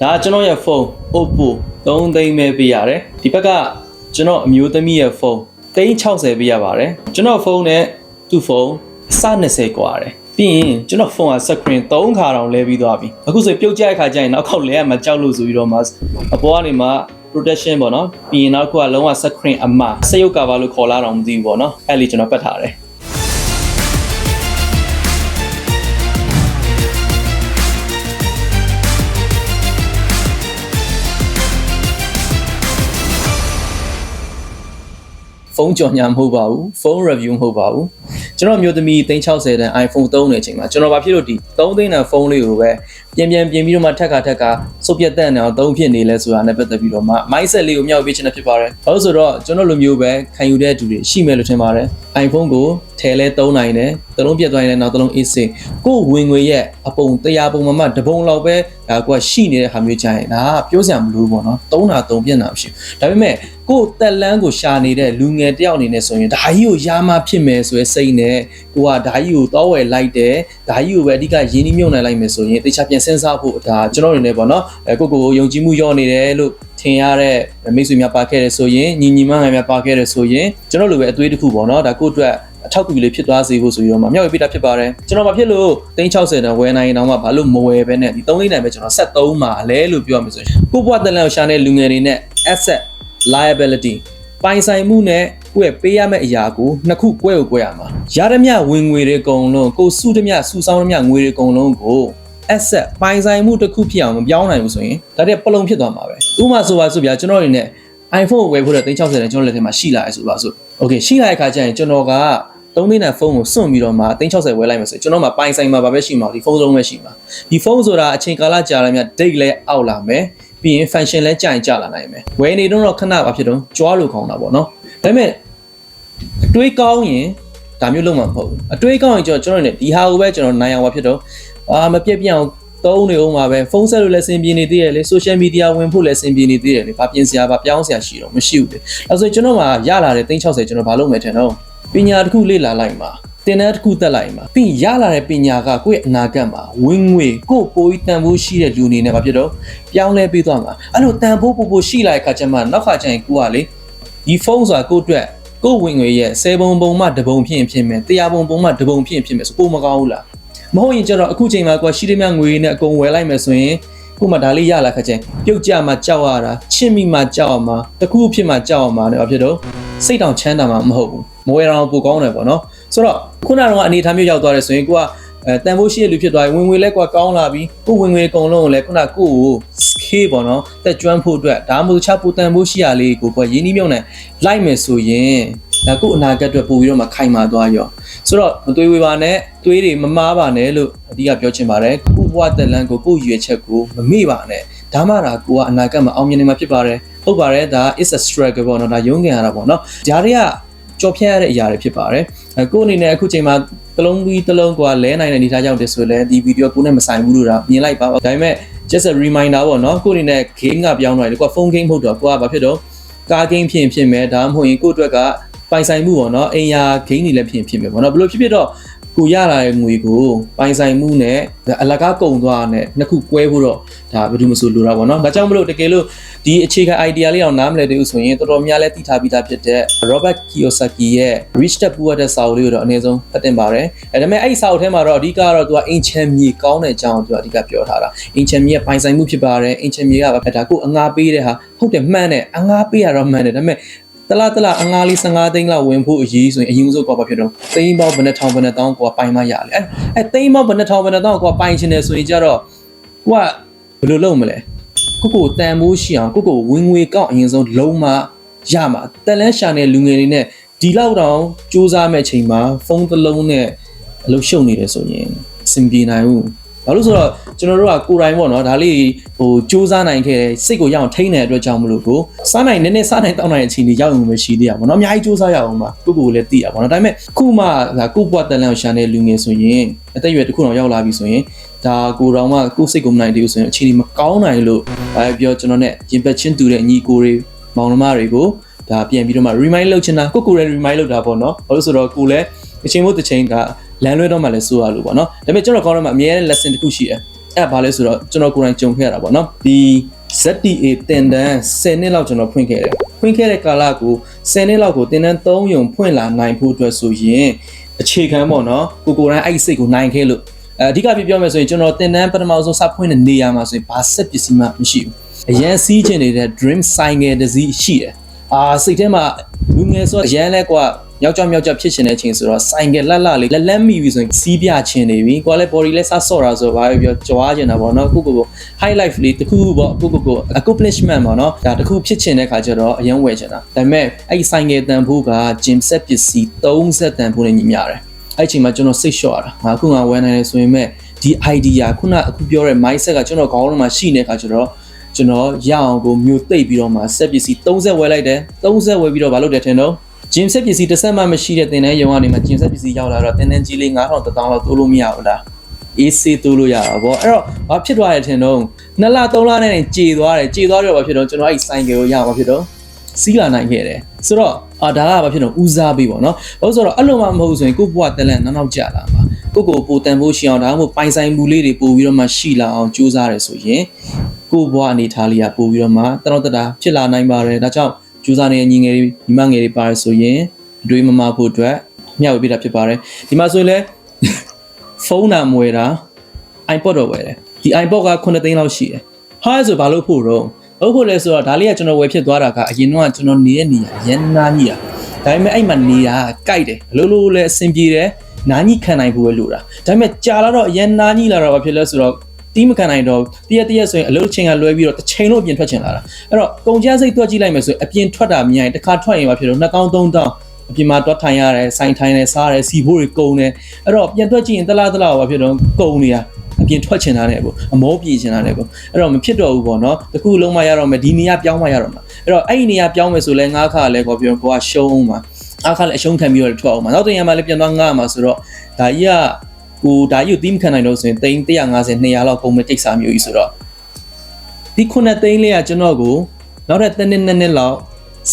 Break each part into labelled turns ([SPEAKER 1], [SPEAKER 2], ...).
[SPEAKER 1] ဒါကကျွန်တော်ရဲ့ဖုန်း Oppo 3သိန်းပဲပေးရတယ်ဒီဘက်ကကျွန်တော်အမျိုးသမီးရဲ့ဖုန်း360ပေးရပါတယ်ကျွန်တော်ဖုန်းနဲ့သူ့ဖုန်းအစ20กว่าတယ်ပြီးရင်ကျွန်တော်ဖုန်းက screen 3ခါတောင်လဲပြီးသွားပြီအခုဆိုပြုတ်ကျတဲ့ခါကျရင်နောက်ခေါက်လဲရမှာကြောက်လို့ဆိုပြီးတော့မှအပေါ်ကနေမှ protection ပေါ့နော်ပြီးရင်နောက်ခုကလုံးဝ screen အမစရုပ် cover လို့ခေါ်လာတော့မသိဘူးပေါ့နော်အဲ့လေကျွန်တော်ပတ်ထားတယ် ဖုန်းကြော်ညာမဟုတ်ပါဘူးဖုန်း review မဟုတ်ပါဘူးကျွန်တော်မျိုးသမီး360တန် iPhone 3နေချိန်မှာကျွန်တော်ဘာဖြစ်လို့ဒီ3သိန်းတန်ဖုန်းလေးကိုပဲပြန်ပြန်ပြင်ပြီးတော့မှထက်ခါထက်ခါစုပ်ပြတ်တဲ့အောင်သုံးဖြစ်နေလဲဆိုတာနဲ့ပတ်သက်ပြီးတော့မှ mindset လေးကိုမျှဝေပေးချင်တာဖြစ်ပါတယ်။ဘာလို့ဆိုတော့ကျွန်တော်လိုမျိုးပဲခံယူတဲ့သူတွေရှိမယ်လို့ထင်ပါတယ်။ iPhone ကို ထဲလဲသုံးနိုင်တယ်။တစ်လုံးပြတ်သွားရင်လည်းနောက်တစ်လုံး is ကိုယ်ဝင်ငွေရဲ့အပုံတရားပုံမှန်တပုံလောက်ပဲဒါကွာရှိနေတဲ့ဟာမျိုးကြရင်ဒါကပြောစရာမလိုဘူးပေါ့နော်။သုံးတာသုံးပြတ်တာမရှိဘူး။ဒါပေမဲ့ကိုယ်တက်လန်းကိုရှာနေတဲ့လူငယ်တယောက်အနေနဲ့ဆိုရင်ဒါကြီးကိုရာမဖြစ်မယ်ဆိုရယ်စိတ်နဲ့ကိုကဒါကြီးကိုတောဝယ်လိုက်တယ်ဒါကြီးကိုပဲအဓိကရင်းနှီးမြှုပ်နှံလိုက်မယ်ဆိုရင်တေချာပြန်စဉ်းစားဖို့ဒါကျွန်တော်အနေနဲ့ပေါ့နော်အဲကိုကိုကိုယုံကြည်မှုရောနေတယ်လို့ထင်ရတဲ့မိတ်ဆွေများပါခဲ့တယ်ဆိုရင်ညီညီမငယ်များပါခဲ့တယ်ဆိုရင်ကျွန်တော်လိုပဲအသွေးတစ်ခုပေါ့နော်ဒါကိုအတွက် အထောက်အကူလေးဖြစ်သွားစေဖို့ဆိုပြီးတော့မှမြောက်ရေးပေးတာဖြစ်ပါတယ်ကျွန်တော်မဖြစ်လို့360တန်ဝယ်နိုင်ရင်တော့မှဘာလို့မဝယ်ပဲနဲ့ဒီ3လေးနိုင်ပဲကျွန်တော်ဆက်သုံးပါလဲလို့ပြောရမယ်ဆိုရင်ကိုဘွားတန်လန်ကိုရှာတဲ့လူငယ်တွေနဲ့ asset liability ပိုင်ဆိုင်မှုနဲ့ကိုယ့်ရဲ့ပေးရမယ့်အရာကိုနှစ်ခု꿰ကို꿰ရမှာရရမြဝင်ငွေတွေအကုန်လုံးကိုစုတမြစုဆောင်းတမြငွေတွေအကုန်လုံးကို asset ပိုင်ဆိုင်မှုတစ်ခုဖြစ်အောင်မပြောင်းနိုင်ဘူးဆိုရင်ဒါတည်းပလုံဖြစ်သွားမှာပဲဥပမာဆိုပါဆိုဗျာကျွန်တော်အနေနဲ့ iPhone ကိုဝယ်ဖို့တဲ့360တန်ကျွန်တော်လက်ထဲမှာရှိလာရဲဆိုပါဆို okay ရှိလာတဲ့အခါကျရင်ကျွန်တော်က သုံးသိန်းတဲ့ဖုန်းကိုစွန့်ပြီးတော့မှ360ဝယ်လိုက်မယ်ဆိုရင်ကျွန်တော်မှပိုင်ဆိုင်မှာဘာပဲရှိမှာဒီဖုန်းလုံးပဲရှိမှာဒီဖုန်းဆိုတာအချိန်ကာလကြာလာမြတ် date လဲအောက်လာမယ်ပြီးရင် function လဲကြာရင်ကြာလာနိုင်မယ်ဝယ်နေတော့ခဏဘာဖြစ်တော့ကြွားလို့ခေါင်းတာပေါ့နော်ဒါပေမဲ့အတွေးကောင်းရင်ဒါမျိုးလုံးမှာမဟုတ်ဘူးအတွေးကောင်းရင်ကျွန်တော်ကျွန်တော်နေဒီဟာကိုပဲကျွန်တော်နိုင်အောင်ပါဖြစ်တော့အာမပြက်ပြက်အောင်သုံးနေအောင်ပါပဲဖုန်းဆက်လို့လည်းစင်ပြေနေသေးတယ်လေ social media ဝင်ဖို့လည်းစင်ပြေနေသေးတယ်လေဘာပြင်စရာဘာပြောင်းစရာရှိတော့မရှိဘူးလေအဲဆိုကျွန်တော်မှရလာတဲ့360ကျွန်တော်ဘာလုပ်မယ်ထင်တော့ ပညာတစ်ခုလေ့လာလိုက်မှာတင်တဲ့တစ်ခုတက်လိုက်မှာပြီးရလာတဲ့ပညာကကိုယ့်ရဲ့အနာဂတ်မှာဝင်ငွေကိုယ့်ပိုးတန်ဖိုးရှိတဲ့လူအနေနဲ့ဘာဖြစ်တော့ပြောင်းလဲပေးသွားမှာအဲ့လိုတန်ဖိုးပို့ပို့ရှိလာတဲ့ခါကျမှနောက်ခါကျရင်ကိုကလေဒီဖုန်းဆိုတာကိုယ့်အတွက်ကိုယ့်ဝင်ငွေရဲ့10ပုံပုံမှတပုံဖြစ်ရင်ဖြစ်မယ်100ပုံပုံမှတပုံဖြစ်ရင်ဖြစ်မယ်ဆိုပိုမကောင်းဘူးလားမဟုတ်ရင်ကျတော့အခုချိန်မှာကိုကရှိတဲ့မြငွေနဲ့အကုန်ဝယ်လိုက်မယ်ဆိုရင် ခုမှဒါလေးရလာခါကျရင်ပြုတ်ကြမှာကြောက်ရတာချစ်မိမှကြောက်ရမှာတခုဖြစ်မှကြောက်ရမှာလည်းဘာဖြစ်တော့စိတ်တောင်ချမ်းသာမှာမဟုတ်ဘူးမဝယ်တော့ပိုကောင်းတယ်ပေါ့နော်ဆိုတော့ခုနကတော့အနေထားမျိုးရောက်သွားတယ်ဆိုရင်ကိုကအဲတန်ဖိုးရှိတဲ့လူဖြစ်သွားပြီဝင်ငွေလဲကွာကောင်းလာပြီကိုဝင်ငွေအကုန်လုံးကိုလည်းခုနကိုကို scale ပေါ့နော်တက်ကျွမ်းဖို့အတွက်ဒါမှမဟုတ်ချပူတန်ဖိုးရှိရလေးကိုကိုရင်းနှီးမြုံနဲ့လိုက်မယ်ဆိုရင် ဒါကိုအနာဂတ်အတွက်ပို့ပြီးတော့မှခိုင်မာသွားရောဆိုတော့မသွေးဝေပါနဲ့သွေးတွေမမားပါနဲ့လို့အဓိကပြောချင်ပါတယ်ကိုဘဝတက်လန်းကိုကိုရွေချက်ကိုမမေ့ပါနဲ့ဒါမှဒါကိုကအနာဂတ်မှာအောင်မြင်နေမှာဖြစ်ပါတယ်ဟုတ်ပါတယ်ဒါ is a struggle ပေါ့နော်ဒါရုန်းကန်ရတာပေါ့နော်ဒါတွေကကြော်ဖြတ်ရတဲ့အရာတွေဖြစ်ပါတယ်အဲကိုအနေနဲ့အခုချိန်မှာတလုံးပြီးတလုံးကလဲနိုင်တဲ့အနေအထားကြောင့်တည်းဆိုလည်းဒီဗီဒီယိုကိုနဲ့မဆိုင်ဘူးလို့ဒါမြင်လိုက်ပါဒါပေမဲ့ just a reminder ပေါ့နော်ကိုအနေနဲ့ game ကပြောင်းသွားတယ်ကိုက phone game မဟုတ်တော့ကိုကဘာဖြစ်တော့ကား game ဖြစ်ရင်ဖြစ်မယ်ဒါမှမဟုတ်ရင်ကိုအတွက်က ပိုင်ဆိုင်မှုပေါ့နော်အိမ်ယာ game တွေလည်းဖြစ်ရင်ဖြစ်မယ်ပေါ့နော်ဘယ်လိုဖြစ်ဖြစ်တော့ကိုရလာတဲ့ငွေကိုပိုင်ဆိုင်မှုနဲ့အလကားကုန်သွားတဲ့နှစ်ခု꿰ဖို့တော့ဒါဘယ်သူမှမဆိုလိုတာပေါ့နော်။ဒါကြောင့်မလို့တကယ်လို့ဒီအခြေခံ idea လေးအောင်နားမလည်သေးဘူးဆိုရင်တော်တော်များလဲသိထားပြီးသားဖြစ်တဲ့ Robert Kiyosaki ရဲ့ Rich Dad Poor Dad စာအုပ်လေးကိုတော့အနည်းဆုံးဖတ်တင်ပါတယ်။အဲဒါပေမဲ့အဲ့ဒီစာအုပ်ထဲမှာတော့အဓိကတော့သူကအင်ချန်မြေကောင်းတဲ့အကြောင်းကိုသူကအဓိကပြောထားတာ။အင်ချန်မြေရဲ့ပိုင်ဆိုင်မှုဖြစ်ပါတယ်။အင်ချန်မြေကဒါကိုအငားပေးတဲ့ဟာဟုတ်တယ်မှန်တယ်အငားပေးရတော့မှန်တယ်ဒါပေမဲ့ တလားတလားအငါးလေး15သိန်းလောက်ဝင်ဖို့အရေးဆိုရင်အရင်ဆုံးကောဘာဖြစ်တော့သိန်းပေါင်းဘယ်နှထောင်ဘယ်နှတောင်းကိုပိုင်မရလေအဲအဲသိန်းပေါင်းဘယ်နှထောင်ဘယ်နှတောင်းကိုပိုင်ချင်တယ်ဆိုရင်ကြတော့ကိုကဘယ်လိုလုပ်မလဲကိုကိုတန်မိုးရှိအောင်ကိုကိုဝင်ငွေကောက်အရင်ဆုံးလုံးမရမှာတန်လန်းရှာတဲ့လူငယ်တွေနဲ့ဒီလောက်တောင်စူးစမ်းမဲ့ချိန်မှာဖုန်းတစ်လုံးနဲ့အလုပ်ရှုပ်နေတယ်ဆိုရင်အဆင်ပြေနိုင်ဘူး ဘာလို့ဆိုတော့ကျွန်တော်တို့ကကိုယ်တိုင်ပေါ့နော်ဒါလေးဟိုစူးစမ်းနိုင်ခဲ့တယ်စိတ်ကိုရအောင်ထိန်းတဲ့အတွက်ကြောင့်မလို့ကိုစားနိုင်နည်းနည်းစားနိုင်တောင်းနိုင်တဲ့အချိန်ကြီးရောက်ရင်မရှိသေးရပါဘောနော်အများကြီးစူးစမ်းရအောင်ပါကိုကိုကိုလည်းသိရပါဘောနော်ဒါပေမဲ့ခုမှဒါကိုပွားတန်လန်ရှာတဲ့လူငယ်ဆိုရင်အသက်အရွယ်တစ်ခုတော့ရောက်လာပြီဆိုရင်ဒါကိုတော်မှကိုစိတ်ကိုမနိုင်သေးဘူးဆိုရင်အချိန်ကြီးမကောင်းနိုင်လို့ဘာပြောကျွန်တော်နဲ့ရင်ပတ်ချင်းတူတဲ့ညီကိုတွေမောင်နှမတွေကိုဒါပြန်ပြီးတော့မှ remind လုပ်ချင်တာကိုကိုလည်း remind လုပ်တာပေါ့နော်ဘာလို့ဆိုတော့ကိုလည်းအချိန်မို့တစ်ချိန်က လမ်းလွဲတော့မှလည်းစိုးရလို့ပေါ့နော်ဒါပေမဲ့ကျွန်တော်ကောင်းတော့မှအများနဲ့ lesson တစ်ခုရှိတယ်အဲ့ဘာလဲဆိုတော့ကျွန်တော်ကိုယ်တိုင်ကြုံခဲ့ရတာပေါ့နော်ဒီ ZTA တင်တန်း10နှစ်လောက်ကျွန်တော်ဖွင့်ခဲ့တယ်ဖွင့်ခဲ့တဲ့ကာလကို10နှစ်လောက်ကိုတင်တန်း3ယုံဖွင့်လာနိုင်ဖို့အတွက်ဆိုရင်အခြေခံပေါ့နော်ကိုကိုယ်တိုင်အဲ့ဒီစိတ်ကိုနိုင်ခဲ့လို့အဲအဓိကပြပြောမယ်ဆိုရင်ကျွန်တော်တင်တန်းပထမဆုံးစဖွင့်တဲ့နေရာမှာဆိုရင်ဘာဆက်ပစ္စည်းမှမရှိဘူးအရန်စီးချင်နေတဲ့ dream cycle တစ်စီးရှိတယ်အာစိတ်ထဲမှာလူငယ်ဆိုတော့အရန်လဲကွာ ယောက်ျားမြောက်ျားဖြစ်ရှင်တဲ့အချိန်ဆိုတော့ဆိုင်ကယ်လက်လက်လေးလက်လက်မိပြီဆိုရင်စီးပြချင်နေပြီကိုကလည်း body လဲစဆော့တာဆိုတော့ဘာပဲပြောကြွားချင်တာပေါ့နော်ကိုကိုကို high life လေးတစ်ခုပေါ့ကိုကိုကို accomplishment ပေါ့နော်ဒါတစ်ခုဖြစ်ချင်တဲ့ခါကျတော့အရင်ဝယ်ချင်တာဒါပေမဲ့အဲ့ဒီဆိုင်ကယ်တန်ဖို့က gym set ပစ္စည်း30တန်ဖို့နဲ့ညီမျှတယ်အဲ့ချိန်မှာကျွန်တော်စိတ်လျှော့ရတာငါအခုငါဝယ်နိုင်တယ်ဆိုရင်မဲ့ဒီ idea ခုနအခုပြောတဲ့ mindset ကကျွန်တော်ခေါင်းထဲမှာရှိနေတဲ့ခါကျတော့ကျွန်တော်ရအောင်ကိုမျိုးသိပ်ပြီးတော့မှ set ပစ္စည်း30ဝယ်လိုက်တယ်30ဝယ်ပြီးတော့မလုပ်တယ်ထင်တော့ ဂျင်ဆက်ပစ္စည်းတစ်ဆက်မှမရှိတဲ့တင်တန်းရုံကနေမှဂျင်ဆက်ပစ္စည်းရောက်လာတော့တင်တန်းကြီးလေး9000 1000လောက်တိုးလို့မရဘူးလားအေးစေးတိုးလို့ရတာဗောအဲ့တော့ဘာဖြစ်သွားတယ်ထင်တော့နှစ်လသုံးလနဲ့ကြေသွားတယ်ကြေသွားတော့ဘာဖြစ်တော့ကျွန်တော်အဲ့ဆိုင်ကယ်ကိုရမှာဖြစ်တော့စီးလာနိုင်ခဲ့တယ်ဆိုတော့အာဒါကဘာဖြစ်တော့ဦးစားပေးပေါ့နော်ဘာလို့ဆိုတော့အဲ့လိုမှမဟုတ်ဆိုရင်ကိုယ့်ဘဝတက်လက်နောက်နောက်ကျလာမှာကိုယ့်ကိုပိုတန်ဖို့ရှိအောင်ဒါမှမဟုတ်ပိုင်ဆိုင်မှုလေးတွေပို့ပြီးတော့မှရှိလာအောင်ကြိုးစားတယ်ဆိုရင်ကိုယ့်ဘဝအနေထားလေးကပို့ပြီးတော့မှတတော်တတာဖြစ်လာနိုင်ပါတယ်ဒါကြောင့် ကြိုးစားနေတဲ့ညီငယ်တွေညီမငယ်တွေပါတယ်ဆိုရင်အတွေးမမဖို့အတွက်မျှဝေပေးတာဖြစ်ပါတယ်ဒီမှာဆိုရင်လည်းဖုန်းနာမွေတာ iPod တော့ဝယ်တယ်ဒီ iPod က9သိန်းလောက်ရှိတယ်ဟာဆိုဘာလို့ဖို့တော့ဟုတ်ဖို့လဲဆိုတော့ဒါလေးကကျွန်တော်ဝယ်ဖြစ်သွားတာကအရင်တော့ကျွန်တော်နေတဲ့နေရာရန်နာကြီးอ่ะဒါပေမဲ့အဲ့မှာနေတာကြိုက်တယ်အလိုလိုလဲအဆင်ပြေတယ်နာကြီးခံနိုင်ဖို့ပဲလိုတာဒါပေမဲ့ကြာလာတော့ရန်နာကြီးလာတော့ဘာဖြစ်လဲဆိုတော့ တီးမခံနိုင်တော့တရက်တရက်ဆိုရင်အလုပ်ချိန်ကလွဲပြီးတော့တစ်ချိန်လုံးအပြင်ထွက်ချင်လာတာအဲ့တော့ကုန်ကျစရိတ်တွက်ကြည့်လိုက်မယ်ဆိုရင်အပြင်ထွက်တာမြင်ရင်တစ်ခါထွက်ရင်ဘာဖြစ်လို့နှစ်ကောင်းသုံးတောင်းအပြင်မှာတွက်ထိုင်ရတယ်စိုင်ထိုင်တယ်စားတယ်စီဖို့တွေကုန်တယ်အဲ့တော့ပြန်တွက်ကြည့်ရင်တလားတလားဘာဖြစ်တော့ကုန်နေတာအပြင်ထွက်ချင်တာနဲ့ကိုအမောပြေချင်တာနဲ့ကိုအဲ့တော့မဖြစ်တော့ဘူးပေါ့နော်တခုလုံးမရတော့မယ်ဒီနေရာပြောင်းမရတော့မှာအဲ့တော့အဲ့ဒီနေရာပြောင်းမယ်ဆိုလဲငါးခါလဲကိုပြောကိုကရှုံးမှာအခါလဲအရှုံးခံပြီးတော့ထွက်အောင်မှာနောက်တစ်ရံမှာလဲပြန်သွားငါ့မှာဆိုတော့ဒါကြီးက ကိုဒါကြီးကိုတီးမခံနိုင်တော့ဆိုရင်သိန်း150 200လောက်ကုန်မဲ့ကိစ္စမျိုးကြီးဆိုတော့ဒီခုနှစ်သိန်းလေးကကျွန်တော်ကိုနောက်ထပ်တစ်နှစ်နှစ်နှစ်လောက်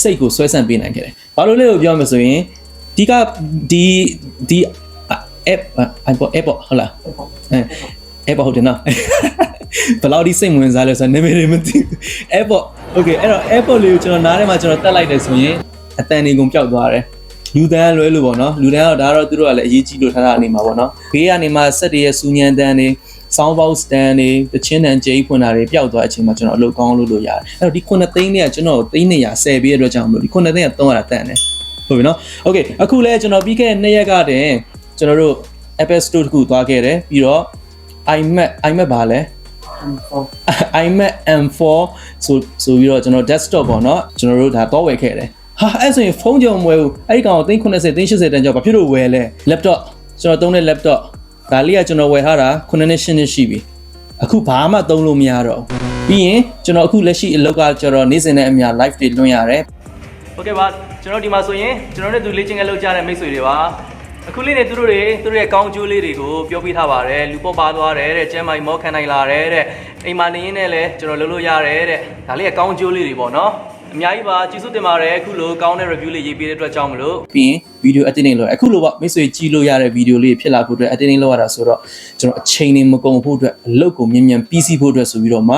[SPEAKER 1] စိတ်ကိုဆွဲဆန့်ပေးနိုင်ခဲ့တယ်ဘာလို့လဲကိုပြောမယ်ဆိုရင်ဒီကဒီဒီ app iPod app ဟုတ်လားအဲ app ဟုတ်တယ်နော်ဘယ်လောက်ဒီစိတ်ဝင်စားလဲဆိုတော့နာမည်တွေမသိဘူး app okay အဲ့တော့ app လေးကိုကျွန်တော်နားထဲမှာကျွန်တော်တက်လိုက်တယ်ဆိုရင်အတန်နေကုန်ပျောက်သွားတယ် လူတန်းလွဲလို့ပေါ့နော်လူတန်းကတော့ဒါကတော့သူတို့ကလည်းအရေးကြီးလို့ထားတာအနေမှာပေါ့နော်ဘေးကနေမှစက်တွေရဲ့စူညံတန်းတွေ sound box stand တွေတချင်းတန်ကြိမ်းဖွင့်တာတွေပျောက်သွားတဲ့အချိန်မှာကျွန်တော်အလုပ်ကောင်းလုပ်လို့ရတယ်အဲ့တော့ဒီ9သိန်းเนี่ยကျွန်တော်သိန်း200ဆယ်ပြီးတဲ့အတွက်ကြောင့်မလို့ဒီ9သိန်းက300တန်တယ်ဟုတ်ပြီနော် okay အခုလဲကျွန်တော်ပြီးခဲ့တဲ့2ရက်ကတည်းကျွန်တော်တို့ Apple Store တခုသွားခဲ့တယ်ပြီးတော့ iMac iMac ဘာလဲ iMac M4 ဆိုဆိုပြီးတော့ကျွန်တော် desktop ပေါ့နော်ကျွန်တော်တို့ဒါတော့ဝယ်ခဲ့တယ် ဟာအဲ့ဆိုရင်ဖုန်းကြောင်မဝယ်ဘူးအဲ့ဒီကောင်ကို390 380တန်ကြောင်ဘာဖြစ်လို့ဝယ်လဲ laptop ကျွန်တော်သုံးတဲ့ laptop ဒါလေးကကျွန်တော်ဝယ်ထားတာ9နှစ်10နှစ်ရှိပြီအခုဘာမှသုံးလို့မရတော့ဘူးပြီးရင်ကျွန်တော်အခုလက်ရှိအလုပ်ကကျွန်တော်နေ့စဉ်နဲ့အမျှ live တွေလွှင့်ရတယ်ဟုတ်ကဲ့ပါကျွန်တော်ဒီမှာဆိုရင်ကျွန်တော်နဲ့သူလေ့ကျင့်ခန်းလုပ်ကြတဲ့မိတ်ဆွေတွေပါအခုလေးနေသူတို့တွေသူတို့ရဲ့ကောင်းကျိုးလေးတွေကိုပြောပြထားပါတယ်လူပေါပါသွားတယ်တဲ့ကျမ်းမိုင်မောခံနိုင်လာတယ်တဲ့အိမ်မှာနေရင်းနဲ့လည်းကျွန်တော်လုပ်လို့ရတယ်တဲ့ဒါလေးကကောင်းကျိုးလေးတွေပေါ့နော် အများကြီးပါကျေးဇူးတင်ပါတယ်အခုလိုကောင်းတဲ့ review လေးရေးပေးတဲ့အတွက်ကြောင့်မလို့ပြီးရင် video editing လုပ်ရအခုလိုပေါ့မိတ်ဆွေကြည့်လို့ရတဲ့ video လေးဖြစ်လာဖို့အတွက် editing လုပ်ရတာဆိုတော့ကျွန်တော်အချိန်နေမကုန်ဖို့အတွက်အလုပ်ကိုမြန်မြန်ပြီးစီးဖို့အတွက်ဆိုပြီးတော့မှ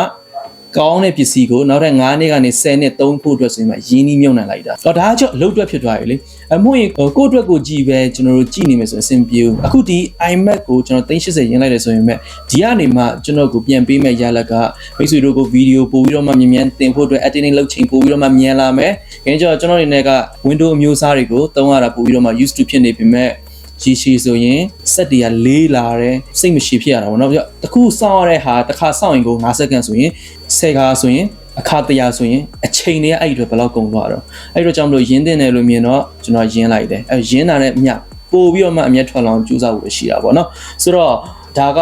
[SPEAKER 1] ကောင်းတဲ့ပစ္စည်းကိုနောက်ထပ်9နှစ်ကနေ10နှစ်သုံးဖို့အတွက်ဆိုရင်မှရင်းနှီးမြုပ်နှံလိုက်တာ။တော့ဒါကကျအလုပ်အတွက်ဖြစ်သွားပြီလေ။အမို့ရင်ကိုယ့်အတွက်ကိုကြည့်ပဲကျွန်တော်တို့ကြည့်နေမယ်ဆိုရင်အဆင်ပြေဘူး။အခုဒီ iMac ကိုကျွန်တော်380ရင်းလိုက်တယ်ဆိုရင်မဲ့ဒီကနေမှကျွန်တော်ကိုပြန်ပေးမဲ့ရလက်ကမိတ်ဆွေတို့ကိုဗီဒီယိုပို့ပြီးတော့မှမြန်မြန်တင်ဖို့အတွက် editing လုပ်ချိန်ပို့ပြီးတော့မှမြန်လာမယ်။ခင်ဗျာကျွန်တော်အနေနဲ့က Windows အမျိုးအစားတွေကိုသုံးရတာပို့ပြီးတော့မှ used to ဖြစ်နေပြီမဲ့ ရှိရှိဆိုရင်စက်တွေကလေးလာတယ်စိတ်မရှိဖြစ်ရတာပေါ့နော်ပြီးတော့တစ်ခုစောင့်ရတဲ့ဟာတစ်ခါစောင့်ရင်ကို9စက္ကန့်ဆိုရင်10ခါဆိုရင်အခါတရာဆိုရင်အချိန်တွေကအဲ့ဒီအတွက်ဘယ်လောက်ကုန်သွားတော့အဲ့တော့ကြောင့်မလို့ရင်းတင်တယ်လို့မြင်တော့ကျွန်တော်ရင်းလိုက်တယ်အဲရင်းတာနဲ့အမြပို့ပြီးတော့မှအမျက်ထွက်လောင်ကြိုးစားဖို့ရှိတာပေါ့နော်ဆိုတော့ဒါက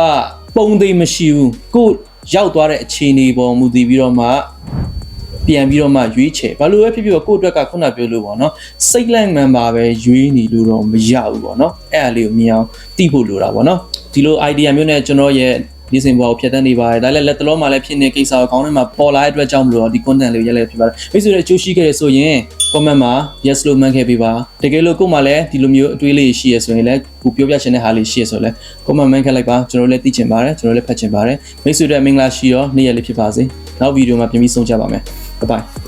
[SPEAKER 1] ပုံသိမရှိဘူးကိုရောက်သွားတဲ့အခြေအနေပေါ်မူတည်ပြီးတော့မှ ပြန်ပြီးတော့မှရွေးချယ်ဘာလို့ပဲဖြစ်ဖြစ်ကိုယ့်အတွက်ကခုနပြောလို့ပေါ့နော်စိတ်လိုက်မှန်ပါပဲရွေးနေလို့တော့မရဘူးပေါ့နော်အဲ့အလေးကိုမြင်အောင်သိဖို့လိုတာပေါ့နော်ဒီလို idea မျိုးနဲ့ကျွန်တော်ရဲ့ဒီစင်ဘွားကိုဖျက်တမ်းနေပါတယ်ဒါလည်းလက်တလုံးမှာလည်းဖြစ်နေကိစ္စကိုခေါင်းထဲမှာပေါ်လာတဲ့အတွက်ကြောင့်မလို့ဒီ content လေးကိုရက်လက်ဖြစ်ပါတယ်မိတ်ဆွေတွေအကျိုးရှိခဲ့ရဆိုရင် comment မှာ yes လို့မှတ်ခဲ့ပေးပါတကယ်လို့ကို့မှာလည်းဒီလိုမျိုးအတွေးလေးရှိရဆိုရင်လည်းကိုပြောပြချင်တဲ့ဟာလေးရှိရဆိုလည်း comment မှတ်ခဲ့လိုက်ပါကျွန်တော်လည်းသိချင်ပါတယ်ကျွန်တော်လည်းဖတ်ချင်ပါတယ်မိတ်ဆွေတွေမင်္ဂလာရှိရောနေ့ရက်လေးဖြစ်ပါစေနောက်ဗီဒီယိုမှာပြန်ပြီးဆုံကြပါမယ် 拜拜。